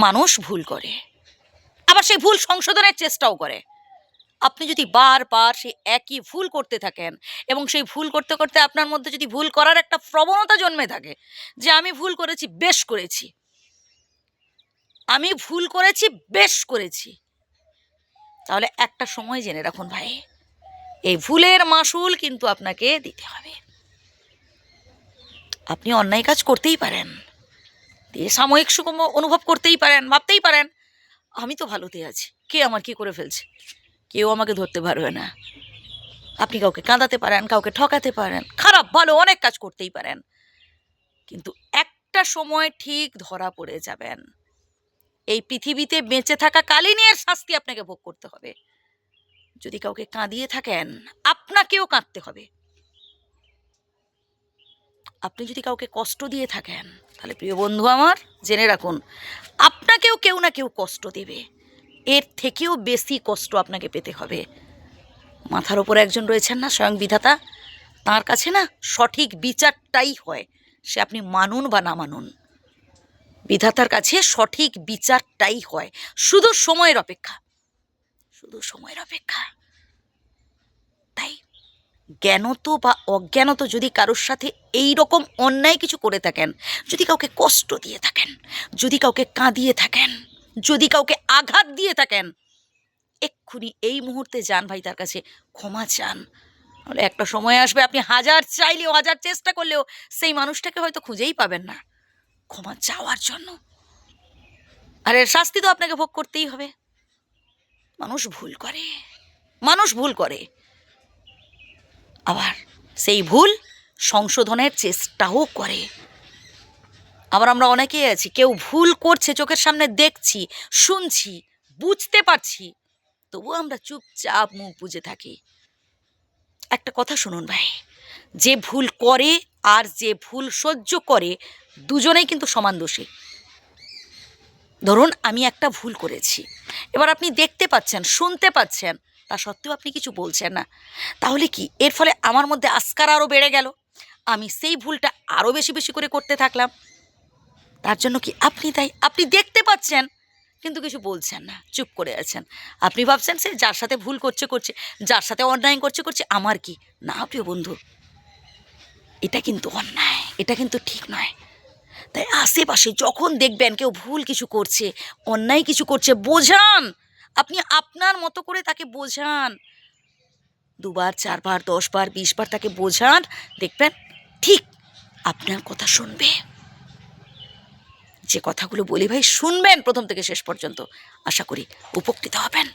মানুষ ভুল করে। আবার সেই ভুল সংশোধনের চেষ্টাও করে। আপনি যদি বারবার সেই একই ভুল করতে থাকেন এবং সেই ভুল করতে করতে আপনার মধ্যে যদি ভুল করার একটা প্রবণতা জন্মে থাকে যে, আমি ভুল করেছি, বেশ করেছি। আমি ভুল করেছি, বেশ করেছি। তাহলে একটা সময় জেনে রাখুন ভাই, এই ভুলের মাসুল কিন্তু আপনাকে দিতে হবে। আপনি অন্যায় কাজ করতেই পারেন। সাময়িক সুখ অনুভব করতেই পারেন, ভাবতেই পারেন, আমি তো ভালোতে আছি। কে আমার কি করে ফেলছে? কেউ আমাকে ধরতে পারবে না। আপনি কাউকে কাঁদাতে পারেন, কাউকে ঠকাতে পারেন, খারাপ, ভালো অনেক কাজ করতেই পারেন। কিন্তু একটা সময় ঠিক ধরা পড়ে যাবেন। এই পৃথিবীতে বেঁচে থাকা কালীনই এর শাস্তি আপনাকে ভোগ করতে হবে। যদি কাউকে কাঁদিয়ে থাকেন, আপনাকেও কাঁদতে হবে। আপনি যদি কাউকে কষ্ট দিয়ে থাকেন তাহলে প্রিয় বন্ধু আমার, জেনে রাখুন, আপনাকেও কেউ না কেউ কষ্ট দেবে। এর থেকেও বেশি কষ্ট আপনাকে পেতে হবে। মাথার ওপর একজন রয়েছেন না, স্বয়ং বিধাতা? তার কাছে না সঠিক বিচারটাই হয়, সে আপনি মানুন বা না মানুন। বিধাতার কাছে সঠিক বিচারটাই হয়। শুধু সময়ের অপেক্ষা। শুধু সময়ের অপেক্ষা। জ্ঞানত বা অজ্ঞানত যদি কারোর সাথে এই রকম অন্যায় কিছু করে থাকেন, যদি কাউকে কষ্ট দিয়ে থাকেন, যদি কাউকে কাঁদিয়ে থাকেন, যদি কাউকে আঘাত দিয়ে থাকেন, এক্ষুনি এই মুহূর্তে যান ভাই তার কাছে, ক্ষমা চান। একটা সময় আসবে, আপনি হাজার চাইলেও, হাজার চেষ্টা করলেও সেই মানুষটাকে হয়তো খুঁজেই পাবেন না। ক্ষমা চাওয়ার জন্য। আর এর শাস্তি তো আপনাকে ভোগ করতেই হবে। মানুষ ভুল করে। মানুষ ভুল করে। আবার সেই ভুল সংশোধনের চেষ্টাও করে। আবার আমরা অনেকেই আছি, কেউ ভুল করছে, চোখের সামনে দেখছি, শুনছি, বুঝতে পারছি, তবুও আমরা চুপচাপ মুখ বুঝে থাকি। একটা কথা শুনুন ভাই, যে ভুল করে আর যে ভুল সহ্য করে, দুজনেই কিন্তু সমান দোষী। ধরুন আমি একটা ভুল করেছি, এবার আপনি দেখতে পাচ্ছেন, শুনতে পাচ্ছেন তা সত্ত্বেও আপনি কিছু বলছেন না। তাহলে কি? এর ফলে আমার মধ্যে আস্কার আরও বেড়ে গেল। আমি সেই ভুলটা আরও বেশি বেশি করে করতে থাকলাম। তার জন্য কি আপনি তাই আপনি দেখতে পাচ্ছেন, কিন্তু কিছু বলছেন না। চুপ করে আছেন। আপনি ভাবছেন সে যার সাথে ভুল করছে করছে, যার সাথে অন্যায় করছে করছে, আমার কি? না, প্রিয় বন্ধু। এটা কিন্তু অন্যায়। এটা কিন্তু ঠিক নয়। তাই আশেপাশে যখন দেখবেন কেউ ভুল কিছু করছে, অন্যায় কিছু করছে, বোঝান। আপনি আপনার মতো করে তাকে বোঝান। দুবার, চারবার, দশবার, বিশবার তাকে বোঝান, দেখবেন ঠিক আপনার কথা শুনবে। যে কথাগুলো বলি ভাই, শুনবেন প্রথম থেকে শেষ পর্যন্ত। আশা করি উপকৃত হবেন।